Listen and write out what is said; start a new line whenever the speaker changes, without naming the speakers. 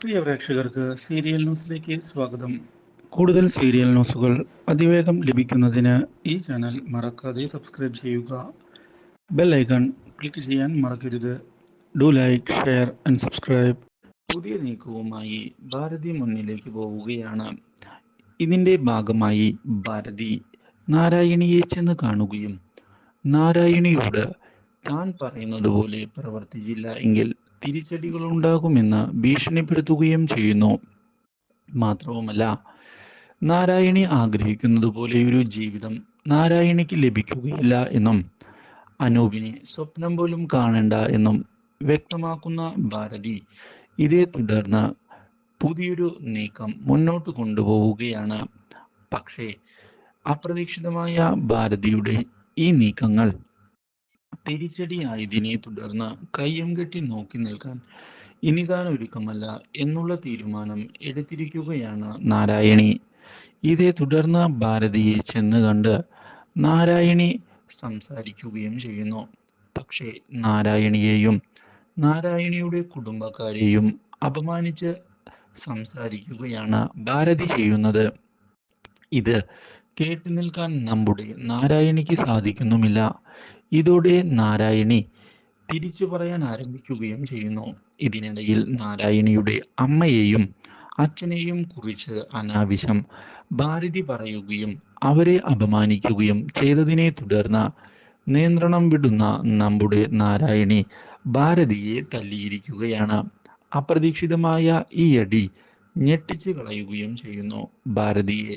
പ്രിയ പ്രേക്ഷകർക്ക് സീരിയൽ ന്യൂസിലേക്ക് സ്വാഗതം. കൂടുതൽ സീരിയൽ ന്യൂസുകൾ അതിവേഗം ലഭിക്കുന്നതിന് ഈ ചാനൽ മറക്കാതെ സബ്സ്ക്രൈബ് ചെയ്യുക. ബെൽ ഐക്കൺ ക്ലിക്ക് ചെയ്യാൻ മറക്കരുത്. Do like share and subscribe. പുതിയ നീക്കവുമായി ഭാരതി മുന്നിലേക്ക് പോവുകയാണ്. ഇതിന്റെ ഭാഗമായി ഭാരതി നാരായണിയെ ചെന്ന് കാണുകയും നാരായണിയോട് താൻ പറയുന്നത് പോലെ പ്രവർത്തിച്ചില്ല എങ്കിൽ തിരിച്ചടികൾ ഉണ്ടാകുമെന്ന് ഭീഷണിപ്പെടുത്തുകയും ചെയ്യുന്നു. മാത്രവുമല്ല നാരായണി ആഗ്രഹിക്കുന്നത് പോലെ ഒരു ജീവിതം നാരായണിക്ക് ലഭിക്കുകയില്ല എന്നും അനൂപിനെ സ്വപ്നം പോലും കാണണ്ട എന്നും വ്യക്തമാക്കുന്ന ഭാരതി ഇതേ തുടർന്ന് പുതിയൊരു നീക്കം മുന്നോട്ട് കൊണ്ടുപോവുകയാണ്. പക്ഷേ അപ്രതീക്ഷിതമായ ഭാരതിയുടെ ഈ നീക്കങ്ങൾ തിരിച്ചടിയായതിനെ തുടർന്ന് കയ്യും കെട്ടി നോക്കി നിൽക്കാൻ ഇനി താൻ ഒരുക്കമല്ല എന്നുള്ള തീരുമാനം എടുത്തിരിക്കുകയാണ് നാരായണി. ഇതേ തുടർന്ന് ഭാരതിയെ ചെന്ന് കണ്ട് നാരായണി സംസാരിക്കുകയും ചെയ്യുന്നു. പക്ഷേ നാരായണിയെയും നാരായണിയുടെ കുടുംബക്കാരെയും അപമാനിച്ച് സംസാരിക്കുകയാണ് ഭാരതി ചെയ്യുന്നത്. ഇത് കേട്ടു നിൽക്കാൻ നമ്മുടെ നാരായണിക്ക് സാധിക്കുന്നുമില്ല. ഇതോടെ നാരായണി തിരിച്ചു പറയാൻ ആരംഭിക്കുകയും ചെയ്യുന്നു. ഇതിനിടയിൽ നാരായണിയുടെ അമ്മയെയും അച്ഛനെയും കുറിച്ച് അനാവശ്യം ഭാരതി പറയുകയും അവരെ അപമാനിക്കുകയും ചെയ്തതിനെ തുടർന്ന് നിയന്ത്രണം വിടുന്ന നമ്മുടെ നാരായണി ഭാരതിയെ തല്ലിയിരിക്കുകയാണ്. അപ്രതീക്ഷിതമായ ഈ അടി ഞെട്ടിച്ചു കളയുകയും ചെയ്യുന്നു ഭാരതിയെ.